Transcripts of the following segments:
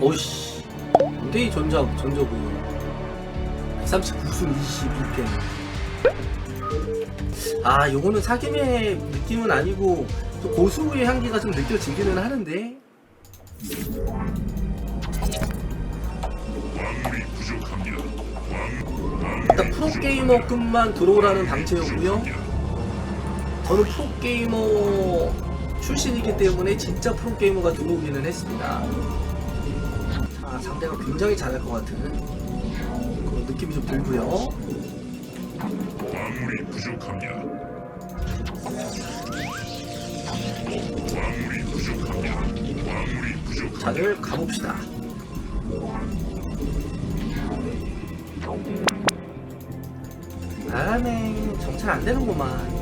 오씨. 무대의 전적 전적은 139승 22패 아 요거는 사김의 느낌은 아니고 또 고수의 향기가 좀 느껴지기는 하는데. 일단 프로게이머급만 들어오라는 방제였고요. 저는 프로게이머 출신이기 때문에 진짜 프로게이머가 들어오기는 했습니다. 자 상대가 굉장히 잘할 것 같은 그런 느낌이 좀 들고요 광물이 부족합니다. 광물이 부족합니다. 광물이 부족합니다. 자를 가봅시다 아네 정찰 안 되는구만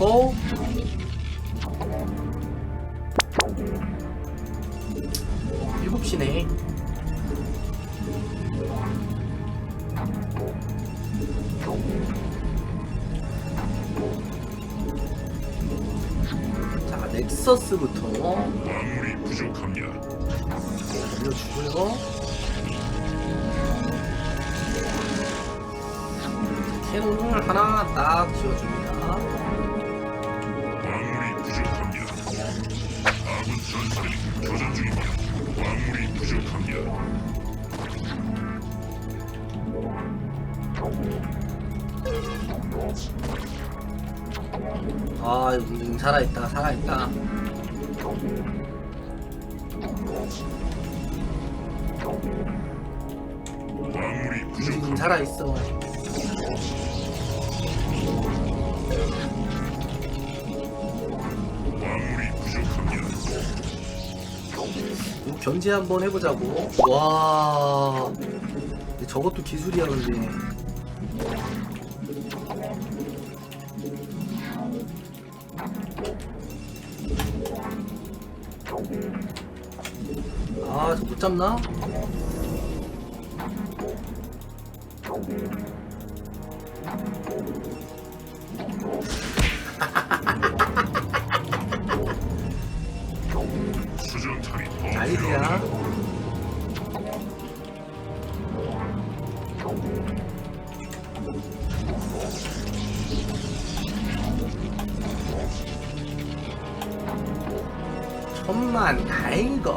찍고. 일곱 시네. 자 넥서스부터 광물이 부족합니다. 올려주고요. 캐논을 하나 딱 지어줍니다 전사들이 교전 중입니다. 광물이 부족합니다. 아 음, 살아있다 살아있다 광물이 음, 부족합니다. 살아있어 견제 한번 해보자고. 와. 저것도 기술이야 근데. 아, 저 못 잡나? 천만 다행이고.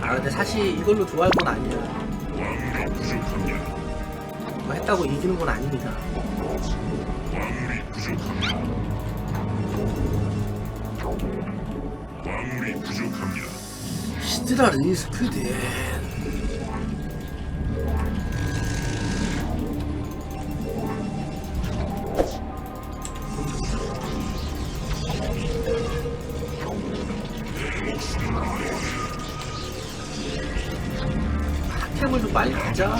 아, 근데 사실 이걸로 좋아할 건 아니야. 부족합니다. 뭐 했다고 이기는 건 아닙니다. 광물이 부족합니다. 부족합니다. 히드라 리스크된. 핫템을 좀 빨리 가자.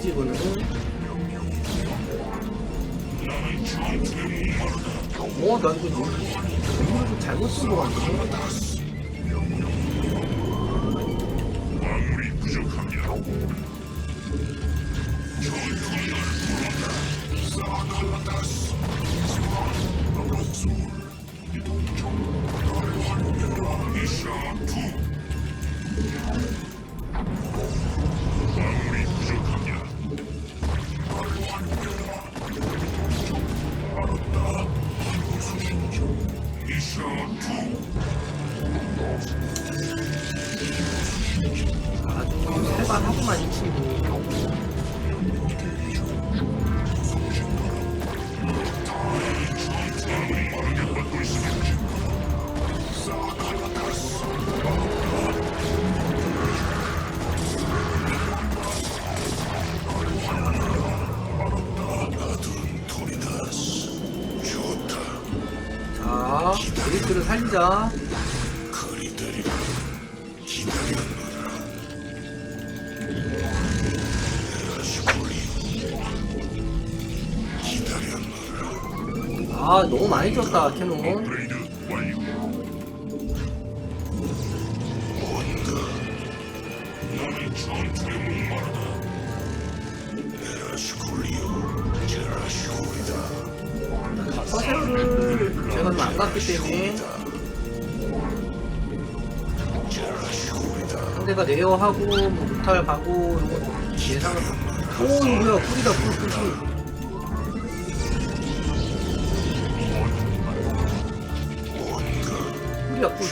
뒤집어는 어, 난 이거 너무 이거 좀 잘못 쓴것 같은데. 미션 2 만 있습니다. 자, 브리트를 살리자. 아, 너무 많이 줬다, 캐논. 서세요를 제가 좀 안 갔기 때문에 상대가 내어하고 뭐 무탈 가고 이런 예상을 오 뭐야 꿀이다 꿀 꿀꿀 꿀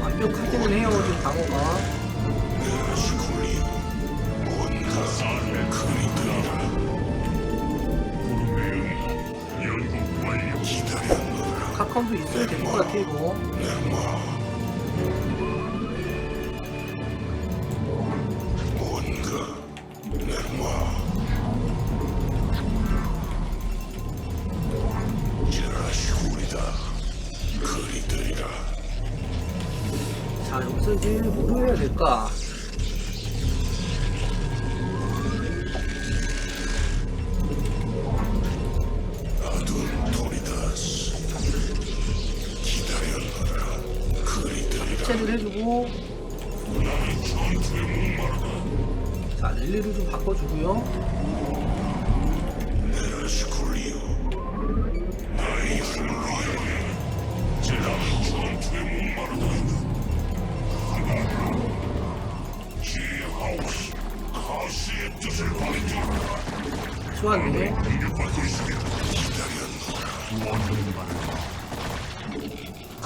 완벽하기는 해요 지금 방어가. 카카오도 있어야 될 것 같아 이거 해체를 해주고 자 릴리를 좀 바꿔주고요. 바를 그리드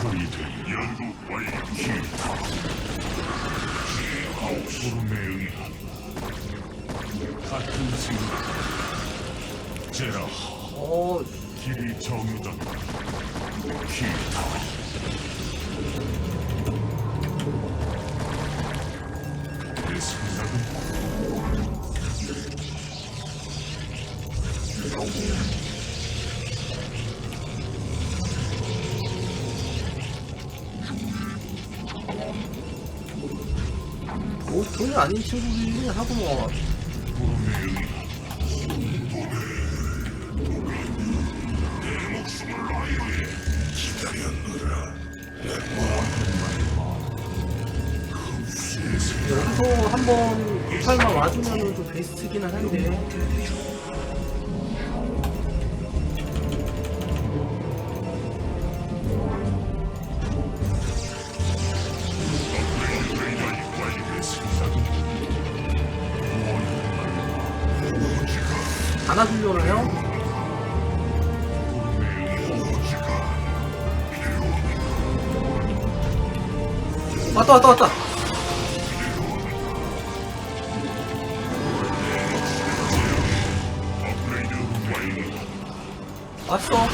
연구 완료. 지하우스 부름에 응한 같은 생각. 제라 어 길이 정유다. 기타 뭐 전혀 아닌 친구들이 하고 뭐. 여기서 한번 무탈만 와주면 좀 베스트기는 한데 안아주려고 해요? 왔다 왔다 왔다. 왔어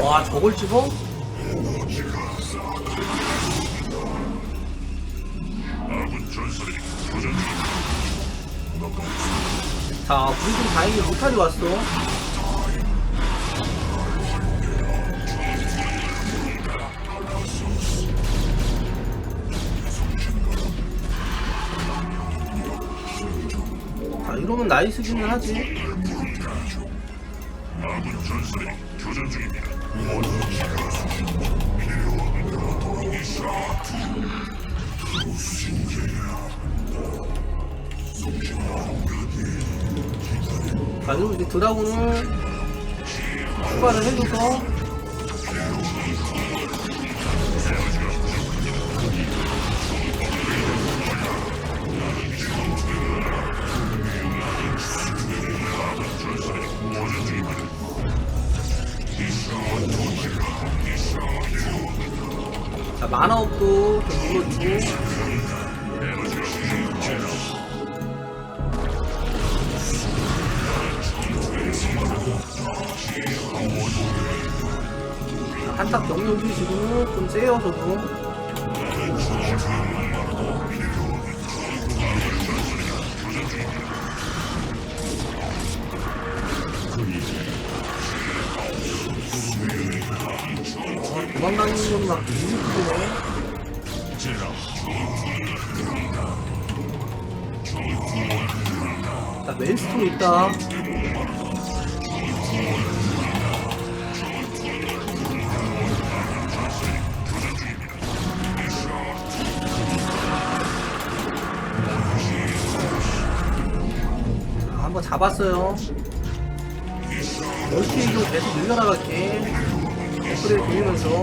와 저걸 집어? 자 우리 좀 다행히 무탈이 왔어. 자 이러면 나이스기는 하지 자 그리고 이제 드라군을 추가를 해줘서 자 만화업도 좀 눌러주고 한탑 병력이 지금 좀 세요 저도. 어, 도망가는 건막 이렇게 자 멜스톤 있다 한번 잡았어요. 멀티도 계속 늘려나갈게. 업그레이드 돌리면서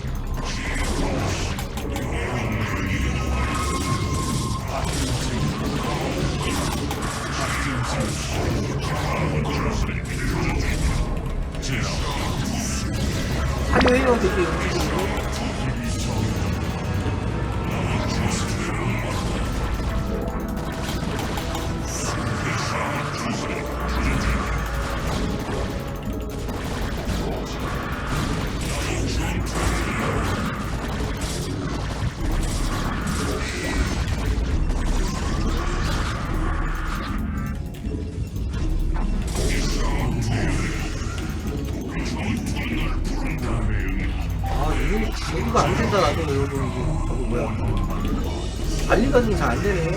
요 되게 움직이고 잘 안 되네.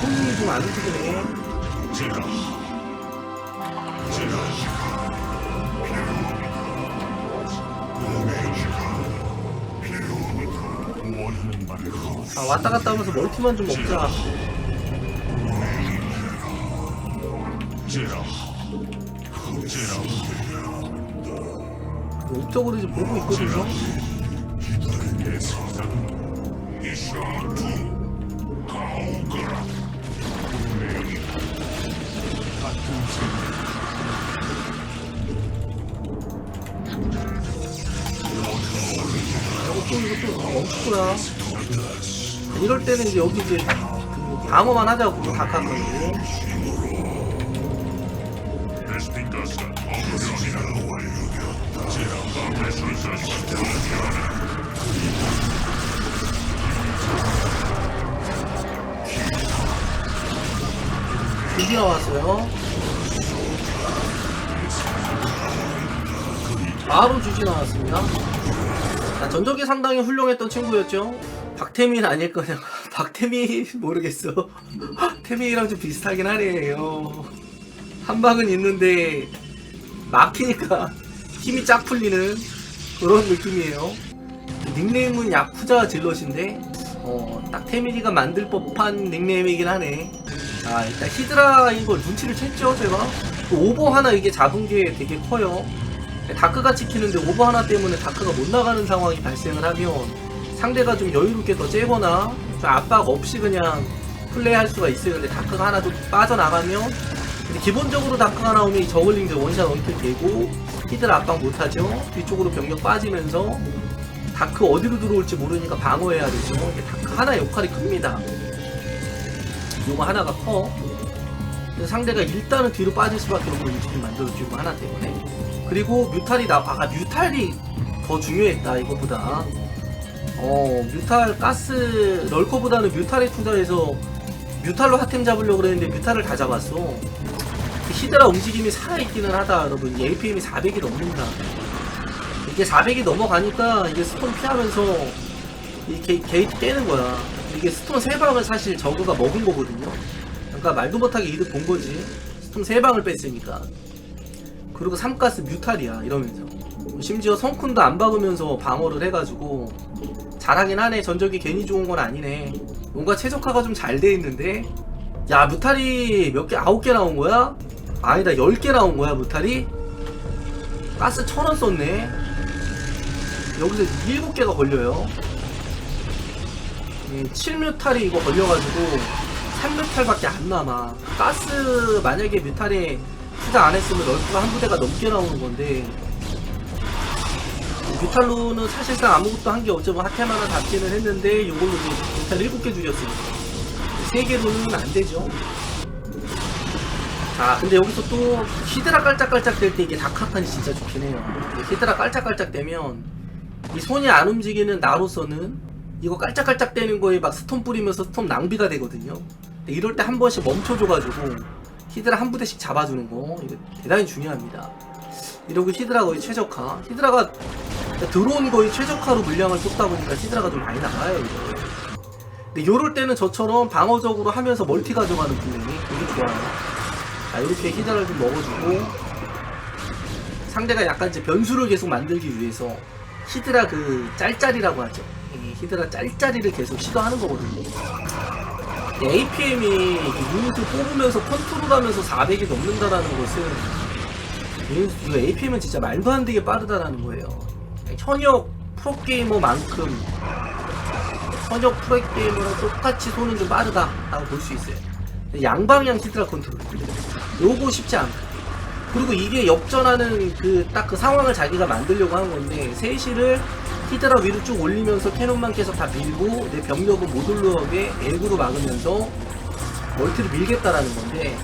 손이 좀안 움직이네 아 왔다 갔다 하면서 멀티만 좀 먹자. 옥적으로 이제 보고 있거든요. 이것도 이것도 멈추구나 이럴 때는 이제 여기 이제 그 방어만 하자고 술사시 드디어 왔어요. 바로 주지 나왔습니다. 자, 전적이 상당히 훌륭했던 친구였죠 박태민 아닐 거냐? 박태민 모르겠어. 태민이랑 좀 비슷하긴 하네요. 한 방은 있는데 막히니까 힘이 쫙 풀리는 그런 느낌이에요. 닉네임은 야쿠자 질럿인데 어, 딱 태민이가 만들 법한 닉네임이긴 하네. 아 일단 히드라인 걸 눈치를 챘죠 제가. 그 오버 하나 이게 잡은 게 되게 커요. 다크가 찍히는데 오버 하나 때문에 다크가 못 나가는 상황이 발생을 하면 상대가 좀 여유롭게 더 째거나 좀 압박 없이 그냥 플레이할 수가 있어요. 근데 다크가 하나 좀 빠져나가면 근데 기본적으로 다크가 나오면 이 저글링들 원샷 원킬 되고 히들 압박 못하죠. 뒤쪽으로 병력 빠지면서 다크 어디로 들어올지 모르니까 방어해야 되죠. 이게 다크 하나 역할이 큽니다. 요거 하나가 커. 상대가 일단은 뒤로 빠질 수밖에 없는 움직임 만들어주고 하나 때문에. 그리고 뮤탈이 나, 아, 뮤탈이 더 중요했다, 이거보다. 어, 뮤탈, 가스, 럴커보다는 뮤탈에 투자해서 뮤탈로 핫템 잡으려고 그랬는데 뮤탈을 다 잡았어. 그 히드라 움직임이 살아있기는 하다, 여러분. 이 APM이 400이 넘는다. 이게 400이 넘어가니까 이게 스톤 피하면서 이 게, 게이트 깨는 거야. 이게 스톤 3방을 사실 저그가 먹은 거거든요. 그러니까 말도 못하게 이득 본 거지. 스톤 3방을 뺐으니까. 그리고 3가스 뮤탈이야, 이러면서. 심지어 성쿤도 안 박으면서 방어를 해가지고 잘하긴 하네. 전적이 괜히 좋은 건 아니네. 뭔가 최적화가 좀 잘 돼 있는데. 야, 뮤탈이 몇 개, 아홉 개 나온 거야? 아니다, 열 개 나온 거야, 뮤탈이? 가스 천 원 썼네. 여기서 일곱 개가 걸려요. 7뮤탈이 이거 걸려가지고 3뮤탈밖에 안 남아. 가스 만약에 뮤탈에 투자 안 했으면 럴프가 한 부대가 넘게 나오는 건데 뮤탈로는 사실상 아무것도 한게 핫템 하나 잡기는 했는데 이걸로 이제 뮤탈 7개 줄였으니까 3개로는 안 되죠. 자, 근데 여기서 또 히드라 깔짝깔짝 될 때 이게 다카판이 진짜 좋긴 해요. 히드라 깔짝깔짝 되면 이 손이 안 움직이는 나로서는 이거 깔짝깔짝 되는 거에 막 스톰 뿌리면서 스톰 낭비가 되거든요. 이럴 때 한 번씩 멈춰줘가지고 히드라 한 부대씩 잡아주는 거 이거 대단히 중요합니다. 이러고 히드라 거의 최적화. 히드라가 들어온 거의 최적화로 물량을 쏟다 보니까 히드라가 좀 많이 나가요. 이거. 근데 요럴 때는 저처럼 방어적으로 하면서 멀티 가져가는 플레이 이게 좋아요. 자 이렇게 히드라를 좀 먹어주고 상대가 약간 이제 변수를 계속 만들기 위해서 히드라 그 짤짤이라고 하죠. 이 히드라 짤짤이를 계속 시도하는 거거든요. APM이 유닛을 뽑으면서 컨트롤하면서 400이 넘는다라는 것은 APM은 진짜 말도 안 되게 빠르다라는 거예요. 현역 프로게이머만큼 현역 프로게이머랑 똑같이 손은 좀 빠르다 라고 볼 수 있어요. 양방향 히드라 컨트롤. 요거 쉽지 않다. 그리고 이게 역전하는 그딱그 상황을 자기가 만들려고 한 건데 세시를 히드라 위로 쭉 올리면서 캐논만 계속 다 밀고 내 병력은 못 올라오게 액으로 막으면서 멀티를 밀겠다라는 건데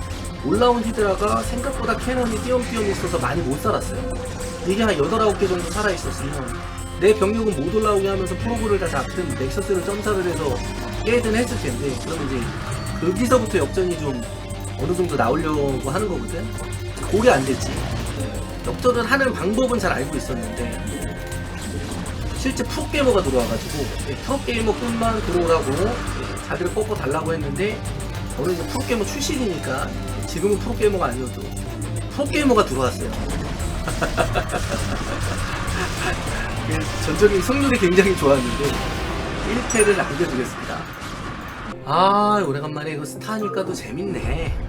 올라온 히드라가 생각보다 캐논이 띄엄띄엄 있어서 많이 못 살았어요. 이게 한 8, 9개 정도 살아있었으면 내 병력은 못 올라오게 하면서 프로브를 다 잡든 넥서스를 점사를 해서 깨든 했을 텐데 그럼 이제 거기서부터 역전이 좀 어느 정도 나오려고 하는 거거든. 그게 안 됐지. 역전을 하는 방법은 잘 알고 있었는데 실제 프로게이머가 들어와가지고 예, 프로게이머뿐만 들어오라고 예, 자기를 뻗고 달라고 했는데 저는 이제 프로게이머 출신이니까 지금은 프로게이머가 아니어도 프로게이머가 들어왔어요. 예, 전적인 승률이 굉장히 좋았는데 1패를 남겨두겠습니다. 아 오래간만에 이거 스타니까 또 재밌네.